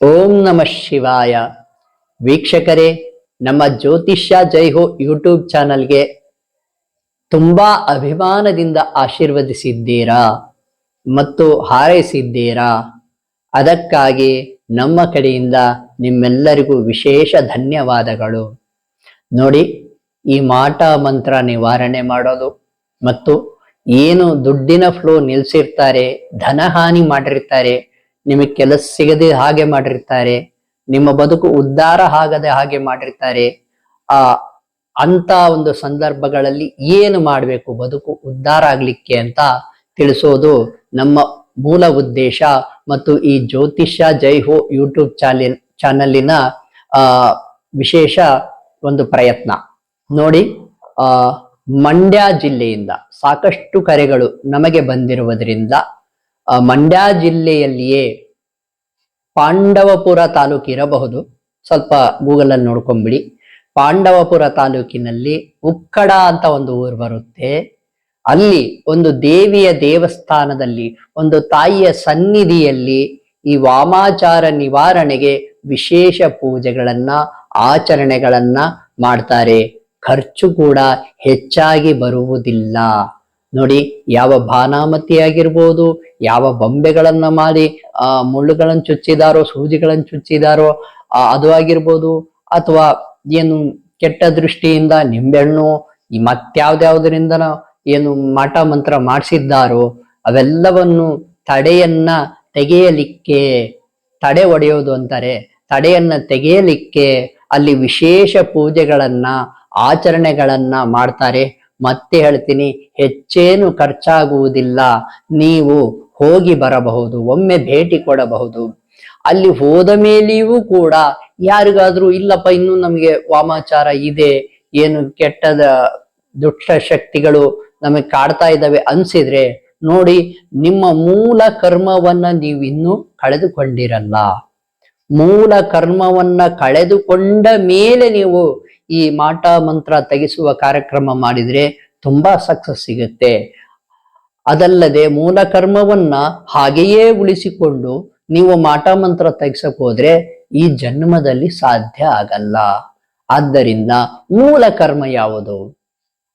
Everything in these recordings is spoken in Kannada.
ಓಂ ನಮಃ ಶಿವಾಯ. ವೀಕ್ಷಕರೇ, ನಮ್ಮ ಜ್ಯೋತಿಷ್ಯ ಜೈಹೋ ಯೂಟ್ಯೂಬ್ ಚಾನಲ್ಗೆ ತುಂಬಾ ಅಭಿಮಾನದಿಂದ ಆಶೀರ್ವದಿಸಿದ್ದೀರಾ ಮತ್ತು ಹಾರೈಸಿದ್ದೀರಾ? ಅದಕ್ಕಾಗಿ ನಮ್ಮ ಕಡೆಯಿಂದ ನಿಮ್ಮೆಲ್ಲರಿಗೂ ವಿಶೇಷ ಧನ್ಯವಾದಗಳು. ನೋಡಿ, ಈ ಮಾಟ ಮಂತ್ರ ನಿವಾರಣೆ ಮಾಡೋದು ಮತ್ತು ಏನು ದುಡ್ಡಿನ ಫ್ಲೋ ನಿಲ್ಸಿರ್ತಾರೆ, ಧನಹಾನಿ ಮಾಡಿರ್ತಾರೆ ನಿಮಗೆ ಕೆಲಸ ಸಿಗದೆ ಹಾಗೆ ಮಾಡಿರ್ತಾರೆ, ನಿಮ್ಮ ಬದುಕು ಉದ್ಧಾರ ಆಗದೆ ಹಾಗೆ ಮಾಡಿರ್ತಾರೆ, ಆ ಅಂತ ಒಂದು ಸಂದರ್ಭಗಳಲ್ಲಿ ಏನು ಮಾಡಬೇಕು, ಬದುಕು ಉದ್ಧಾರ ಆಗ್ಲಿಕ್ಕೆ ಅಂತ ತಿಳಿಸೋದು ನಮ್ಮ ಮೂಲ ಉದ್ದೇಶ. ಮತ್ತು ಈ ಜ್ಯೋತಿಷ್ಯ ಜೈ ಹೋ ಯೂಟ್ಯೂಬ್ ಚಾನೆಲ್ ಚಾನಲಿನ, ಆ, ವಿಶೇಷ ಒಂದು ಪ್ರಯತ್ನ. ನೋಡಿ, ಆ, ಮಂಡ್ಯ ಜಿಲ್ಲೆಯಿಂದ ಸಾಕಷ್ಟು ಕರೆಗಳು ನಮಗೆ ಬಂದಿರುವುದರಿಂದ ಮಂಡ್ಯ ಜಿಲ್ಲೆಯಲ್ಲಿಯೇ ಪಾಂಡವಪುರ ತಾಲೂಕು ಇರಬಹುದು. ಸ್ವಲ್ಪ ಗೂಗಲ್ ಅಲ್ಲಿ ನೋಡ್ಕೊಂಬಿಡಿ. ಪಾಂಡವಪುರ ತಾಲೂಕಿನಲ್ಲಿ ಉಕ್ಕಡ ಅಂತ ಒಂದು ಊರು ಬರುತ್ತೆ. ಅಲ್ಲಿ ಒಂದು ದೇವಿಯ ದೇವಸ್ಥಾನದಲ್ಲಿ, ಒಂದು ತಾಯಿಯ ಸನ್ನಿಧಿಯಲ್ಲಿ ಈ ವಾಮಾಚಾರ ನಿವಾರಣೆಗೆ ವಿಶೇಷ ಪೂಜೆಗಳನ್ನ, ಆಚರಣೆಗಳನ್ನ ಮಾಡ್ತಾರೆ. ಖರ್ಚು ಕೂಡ ಹೆಚ್ಚಾಗಿ ಬರುವುದಿಲ್ಲ. ನೋಡಿ, ಯಾವ ಭಾನಾಮತಿ ಆಗಿರ್ಬೋದು ಯಾವ ಬೊಂಬೆಗಳನ್ನ ಮಾಡಿ, ಆ, ಮುಳ್ಳುಗಳನ್ನು ಚುಚ್ಚಿದಾರೋ, ಸೂಜಿಗಳನ್ನು ಚುಚ್ಚಿದಾರೋ ಅದು ಆಗಿರ್ಬೋದು, ಅಥವಾ ಏನು ಕೆಟ್ಟ ದೃಷ್ಟಿಯಿಂದ ನಿಂಬೆಹಣ್ಣು, ಈ ಮತ್ಯಾವ್ದ್ಯಾವ್ದರಿಂದನ ಏನು ಮಾಟ ಮಂತ್ರ ಮಾಡಿಸಿದ್ದಾರೋ, ಅವೆಲ್ಲವನ್ನು ತಡೆಯನ್ನ ತೆಗೆಯಲಿಕ್ಕೆ, ತಡೆ ಒಡೆಯೋದು ಅಂತಾರೆ. ತಡೆಯನ್ನ ತೆಗೆಯಲಿಕ್ಕೆ ಅಲ್ಲಿ ವಿಶೇಷ ಪೂಜೆಗಳನ್ನ, ಆಚರಣೆಗಳನ್ನ ಮಾಡ್ತಾರೆ. ಮತ್ತೆ ಹೇಳ್ತೀನಿ, ಹೆಚ್ಚೇನು ಖರ್ಚಾಗುವುದಿಲ್ಲ. ನೀವು ಹೋಗಿ ಬರಬಹುದು, ಒಮ್ಮೆ ಭೇಟಿ ಕೊಡಬಹುದು. ಅಲ್ಲಿ ಹೋದ ಮೇಲೆಯೂ ಕೂಡ ಯಾರಿಗಾದ್ರೂ, ಇಲ್ಲಪ್ಪ, ಇನ್ನು ನಮಗೆ ವಾಮಾಚಾರ ಇದೆ, ಏನು ಕೆಟ್ಟದ ದುಷ್ಟ ಶಕ್ತಿಗಳು ನಮಗೆ ಕಾಡ್ತಾ ಇದ್ದಾವೆ ಅನ್ಸಿದ್ರೆ ನೋಡಿ, ನಿಮ್ಮ ಮೂಲ ಕರ್ಮವನ್ನ ನೀವು ಇನ್ನೂ ಕಳೆದುಕೊಂಡಿರಲ್ಲ. ಮೂಲ ಕರ್ಮವನ್ನ ಕಳೆದುಕೊಂಡ ಮೇಲೆ ನೀವು ಈ ಮಾಟ ಮಂತ್ರ ತೆಗೆಸುವ ಕಾರ್ಯಕ್ರಮ ಮಾಡಿದ್ರೆ ತುಂಬಾ ಸಕ್ಸಸ್ ಸಿಗುತ್ತೆ. ಅದಲ್ಲದೆ ಮೂಲ ಕರ್ಮವನ್ನ ಹಾಗೆಯೇ ಉಳಿಸಿಕೊಂಡು ನೀವು ಮಾಟ ಮಂತ್ರ ತೆಗೆಸಕ್ ಹೋದ್ರೆ ಈ ಜನ್ಮದಲ್ಲಿ ಸಾಧ್ಯ ಆಗಲ್ಲ. ಆದ್ದರಿಂದ ಮೂಲ ಕರ್ಮ ಯಾವುದು?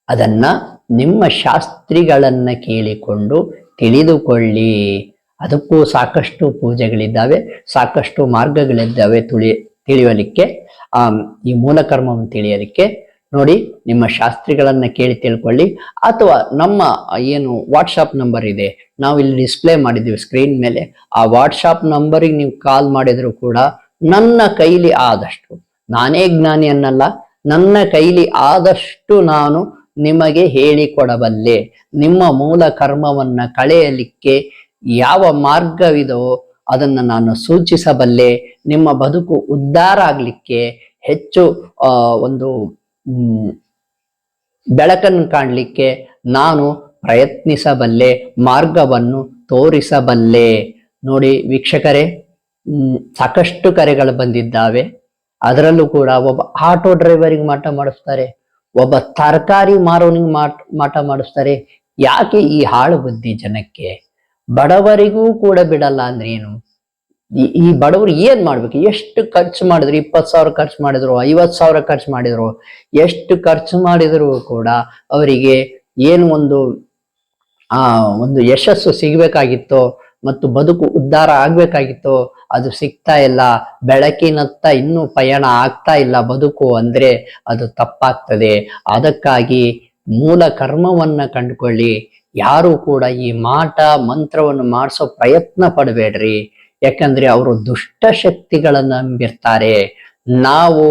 ಅದನ್ನ ನಿಮ್ಮ ಶಾಸ್ತ್ರಿಗಳನ್ನ ಕೇಳಿಕೊಂಡು ತಿಳಿದುಕೊಳ್ಳಿ. ಅದಕ್ಕೂ ಸಾಕಷ್ಟು ಪೂಜೆಗಳಿದ್ದಾವೆ, ಸಾಕಷ್ಟು ಮಾರ್ಗಗಳಿದ್ದಾವೆ ತುಳಿ, ತಿಳಿಯಲಿಕ್ಕೆ. ಆ ಈ ಮೂಲ ಕರ್ಮವನ್ನು ತಿಳಿಯಲಿಕ್ಕೆ. ನೋಡಿ, ನಿಮ್ಮ ಶಾಸ್ತ್ರಿಗಳನ್ನ ಕೇಳಿ ತಿಳ್ಕೊಳ್ಳಿ. ಅಥವಾ ನಮ್ಮ ಏನು ವಾಟ್ಸಾಪ್ ನಂಬರ್ ಇದೆ, ನಾವು ಇಲ್ಲಿ ಡಿಸ್ಪ್ಲೇ ಮಾಡಿದ್ದೀವಿ ಸ್ಕ್ರೀನ್ ಮೇಲೆ. ಆ ವಾಟ್ಸಾಪ್ ನಂಬರಿಗೆ ನೀವು ಕಾಲ್ ಮಾಡಿದ್ರು ಕೂಡ ನನ್ನ ಕೈಲಿ ಆದಷ್ಟು, ನಾನೇ ಜ್ಞಾನಿ ಅನ್ನಲ್ಲ, ನನ್ನ ಕೈಲಿ ಆದಷ್ಟು ನಾನು ನಿಮಗೆ ಹೇಳಿಕೊಡಬಲ್ಲೆ. ನಿಮ್ಮ ಮೂಲ ಕರ್ಮವನ್ನ ಕಳೆಯಲಿಕ್ಕೆ ಯಾವ ಮಾರ್ಗವಿದೋ ಅದನ್ನು ನಾನು ಸೂಚಿಸಬಲ್ಲೆ. ನಿಮ್ಮ ಬದುಕು ಉದ್ಧಾರ ಆಗ್ಲಿಕ್ಕೆ ಹೆಚ್ಚು ಒಂದು ಬೆಳಕನ್ನು ಕಾಣಲಿಕ್ಕೆ ನಾನು ಪ್ರಯತ್ನಿಸಬಲ್ಲೆ, ಮಾರ್ಗವನ್ನು ತೋರಿಸಬಲ್ಲೆ. ನೋಡಿ ವೀಕ್ಷಕರೇ ಸಾಕಷ್ಟು ಕರೆಗಳು ಬಂದಿದ್ದಾವೆ. ಅದರಲ್ಲೂ ಕೂಡ ಒಬ್ಬ ಆಟೋ ಡ್ರೈವರಿಗೆ ಮಾಟ ಮಾಡಿಸ್ತಾರೆ, ಒಬ್ಬ ತರಕಾರಿ ಮಾರೋನಿಗೆ ಮಾಟ ಮಾಟ ಮಾಡಿಸ್ತಾರೆ. ಯಾಕೆ ಈ ಹಾಳು ಬುದ್ಧಿ ಜನಕ್ಕೆ? ಬಡವರಿಗೂ ಕೂಡ ಬಿಡಲ್ಲ ಅಂದ್ರೆ ಏನು? ಈ- ಬಡವರು ಏನ್ ಮಾಡ್ಬೇಕು? ಎಷ್ಟು ಖರ್ಚು ಮಾಡಿದ್ರು ಇಪ್ಪತ್ ಸಾವಿರ ಖರ್ಚು ಮಾಡಿದ್ರು, ಐವತ್ತು ಸಾವಿರ ಖರ್ಚು ಮಾಡಿದ್ರು, ಎಷ್ಟು ಖರ್ಚು ಮಾಡಿದ್ರು ಕೂಡ ಅವರಿಗೆ ಏನು ಒಂದು, ಆ, ಒಂದು ಯಶಸ್ಸು ಸಿಗ್ಬೇಕಾಗಿತ್ತೋ ಮತ್ತು ಬದುಕು ಉದ್ಧಾರ ಆಗ್ಬೇಕಾಗಿತ್ತೋ ಅದು ಸಿಗ್ತಾ ಇಲ್ಲ. ಬೆಳಕಿನತ್ತ ಇನ್ನೂ ಪಯಣ ಆಗ್ತಾ ಇಲ್ಲ ಬದುಕು ಅಂದ್ರೆ ಅದು ತಪ್ಪಾಗ್ತದೆ. ಅದಕ್ಕಾಗಿ ಮೂಲ ಕರ್ಮವನ್ನ ಕಂಡುಕೊಳ್ಳಿ. ಯಾರು ಕೂಡ ಈ ಮಾಟ ಮಂತ್ರವನ್ನು ಮಾಡಿಸೋ ಪ್ರಯತ್ನ ಪಡಬೇಡ್ರಿ. ಯಾಕಂದ್ರೆ ಅವರು ದುಷ್ಟ ಶಕ್ತಿಗಳನ್ನ ನಂಬಿರ್ತಾರೆ. ನಾವು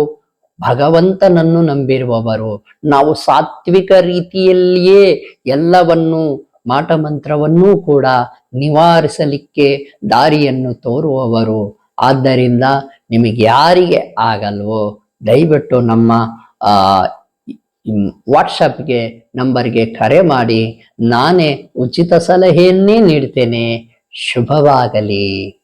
ಭಗವಂತನನ್ನು ನಂಬಿರುವವರು. ನಾವು ಸಾತ್ವಿಕ ರೀತಿಯಲ್ಲಿಯೇ ಎಲ್ಲವನ್ನು ಮಾಟ ಮಂತ್ರವನ್ನೂ ಕೂಡ ನಿವಾರಿಸಲಿಕ್ಕೆ ದಾರಿಯನ್ನು ತೋರುವವರು. ಆದ್ದರಿಂದ ನಿಮಗೆ ಯಾರಿಗೆ ಆಗಲ್ವೋ? ದಯವಿಟ್ಟು ನಮ್ಮ, ಆ ವಾಟ್ಸಪ್ಗೆ ನಂಬರ್ಗೆ ಕರೆ ಮಾಡಿ ನಾನೇ ಉಚಿತ ಸಲಹೆಯನ್ನೇ ನೀಡ್ತೇನೆ. ಶುಭವಾಗಲಿ.